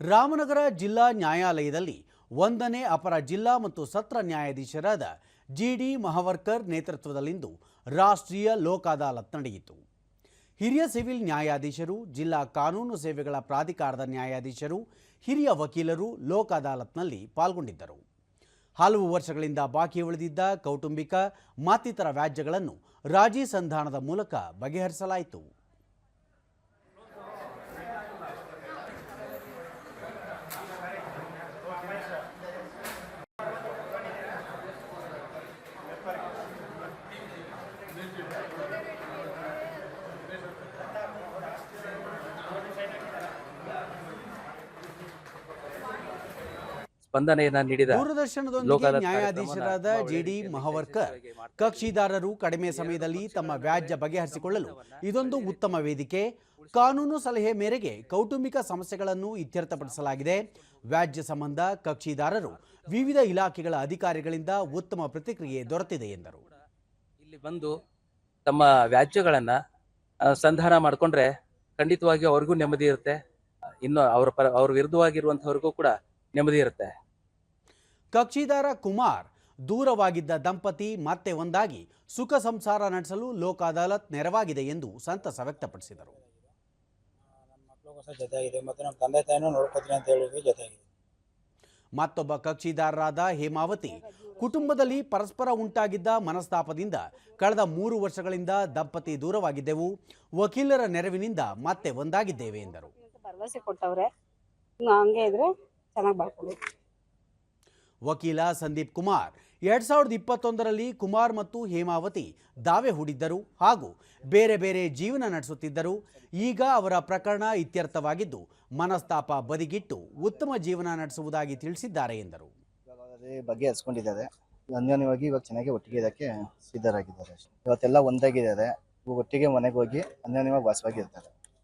ರಾಮನಗರ ಜಿಲ್ಲಾ ನ್ಯಾಯಾಲಯದಲ್ಲಿ ಒಂದನೇ ಅಪರ ಜಿಲ್ಲಾ ಮತ್ತು ಸತ್ರ ನ್ಯಾಯಾಧೀಶರಾದ ಜಿಡಿ ಮಹವರ್ಕರ್ ನೇತೃತ್ವದಲ್ಲಿಂದು ರಾಷ್ಟ್ರೀಯ ಲೋಕಾದಾಲತ್ ನಡೆಯಿತು. ಹಿರಿಯ ಸಿವಿಲ್ ನ್ಯಾಯಾಧೀಶರು, ಜಿಲ್ಲಾ ಕಾನೂನು ಸೇವೆಗಳ ಪ್ರಾಧಿಕಾರದ ನ್ಯಾಯಾಧೀಶರು, ಹಿರಿಯ ವಕೀಲರು ಲೋಕಾದಾಲತ್ನಲ್ಲಿ ಪಾಲ್ಗೊಂಡಿದ್ದರು. ಹಲವು ವರ್ಷಗಳಿಂದ ಬಾಕಿ ಉಳಿದಿದ್ದ ಕೌಟುಂಬಿಕ ಮತ್ತಿತರ ವ್ಯಾಜ್ಯಗಳನ್ನು ರಾಜಿ ಸಂಧಾನದ ಮೂಲಕ ಬಗೆಹರಿಸಲಾಯಿತು. ಸ್ಪಂದನೆಯನ್ನ ನೀಡಿದ ದೂರದರ್ಶನದೊಂದಿಗೆ ನ್ಯಾಯಾಧೀಶರಾದ ಜೆಡಿ ಮಹವರ್ಕರ್ ಕಕ್ಷಿದಾರರು ಕಡಿಮೆ ಸಮಯದಲ್ಲಿ ತಮ್ಮ ವ್ಯಾಜ್ಯ ಬಗೆಹರಿಸಿಕೊಳ್ಳಲು ಇದೊಂದು ಉತ್ತಮ ವೇದಿಕೆ. ಕಾನೂನು ಸಲಹೆ ಮೇರೆಗೆ ಕೌಟುಂಬಿಕ ಸಮಸ್ಯೆಗಳನ್ನು ಇತ್ಯರ್ಥಪಡಿಸಲಾಗಿದೆ. ವ್ಯಾಜ್ಯ ಸಂಬಂಧ ಕಕ್ಷಿದಾರರು ವಿವಿಧ ಇಲಾಖೆಗಳ ಅಧಿಕಾರಿಗಳಿಂದ ಉತ್ತಮ ಪ್ರತಿಕ್ರಿಯೆ ದೊರೆತಿದೆ ಎಂದರು. ಇಲ್ಲಿ ಬಂದು ತಮ್ಮ ವ್ಯಾಜ್ಯಗಳನ್ನ ಸಂಧಾನ ಮಾಡ್ಕೊಂಡ್ರೆ ಖಂಡಿತವಾಗಿ ಅವ್ರಿಗೂ ನೆಮ್ಮದಿ ಇರುತ್ತೆ. ಇನ್ನು ಅವರ ಪರ ಅವ್ರ ವಿರುದ್ಧವಾಗಿರುವಂಥವ್ರಿಗೂ ಕೂಡ ನೆಮ್ಮದಿ ಇರುತ್ತೆ. ಕಕ್ಷಿದಾರ ಕುಮಾರ್ ದೂರವಾಗಿದ್ದ ದಂಪತಿ ಮತ್ತೆ ಒಂದಾಗಿ ಸುಖ ಸಂಸಾರ ನಡೆಸಲು ಲೋಕ ಅದಾಲತ್ ನೆರವಾಗಿದೆ ಎಂದು ಸಂತಸ ವ್ಯಕ್ತಪಡಿಸಿದರು. ಮತ್ತೊಬ್ಬ ಕಕ್ಷಿದಾರರಾದ ಹೇಮಾವತಿ ಕುಟುಂಬದಲ್ಲಿ ಪರಸ್ಪರ ಉಂಟಾಗಿದ್ದ ಮನಸ್ತಾಪದಿಂದ ಕಳೆದ ಮೂರು ವರ್ಷಗಳಿಂದ ದಂಪತಿ ದೂರವಾಗಿದ್ದೆವು. ವಕೀಲರ ನೆರವಿನಿಂದ ಮತ್ತೆ ಒಂದಾಗಿದ್ದೇವೆ ಎಂದರು. ಭರವಸೆ ಕೊಟ್ಟವ್ರೆ. ಹಂಗೆ ಇದ್ರೆ ಚೆನ್ನಾಗಿ ವಕೀಲ ಸಂದೀಪ್ ಕುಮಾರ್. ಎರಡ್ ಸಾವಿರದ ಇಪ್ಪತ್ತೊಂದರಲ್ಲಿ ಕುಮಾರ್ ಮತ್ತು ಹೇಮಾವತಿ ದಾವೆ ಹೂಡಿದ್ದರು ಹಾಗೂ ಬೇರೆ ಬೇರೆ ಜೀವನ ನಡೆಸುತ್ತಿದ್ದರು. ಈಗ ಅವರ ಪ್ರಕರಣ ಇತ್ಯರ್ಥವಾಗಿದ್ದು, ಮನಸ್ತಾಪ ಬದಿಗಿಟ್ಟು ಉತ್ತಮ ಜೀವನ ನಡೆಸುವುದಾಗಿ ತಿಳಿಸಿದ್ದಾರೆ ಎಂದರು. ಬಗ್ಗೆ ಅನ್ಯೋನ್ಯವಾಗಿ ಇವಾಗ ಚೆನ್ನಾಗಿ ಒಟ್ಟಿಗೆ ಇದಕ್ಕೆ ಸಿದ್ಧರಾಗಿದ್ದಾರೆ. ಇವತ್ತೆಲ್ಲ ಒಂದಾಗಿದ್ದಾರೆ ಒಟ್ಟಿಗೆ ಮನೆಗೆ ಹೋಗಿ ಅನ್ಯೋನ್ಯವಾಗಿ ವಾಸವಾಗಿರ್ತಾರೆ.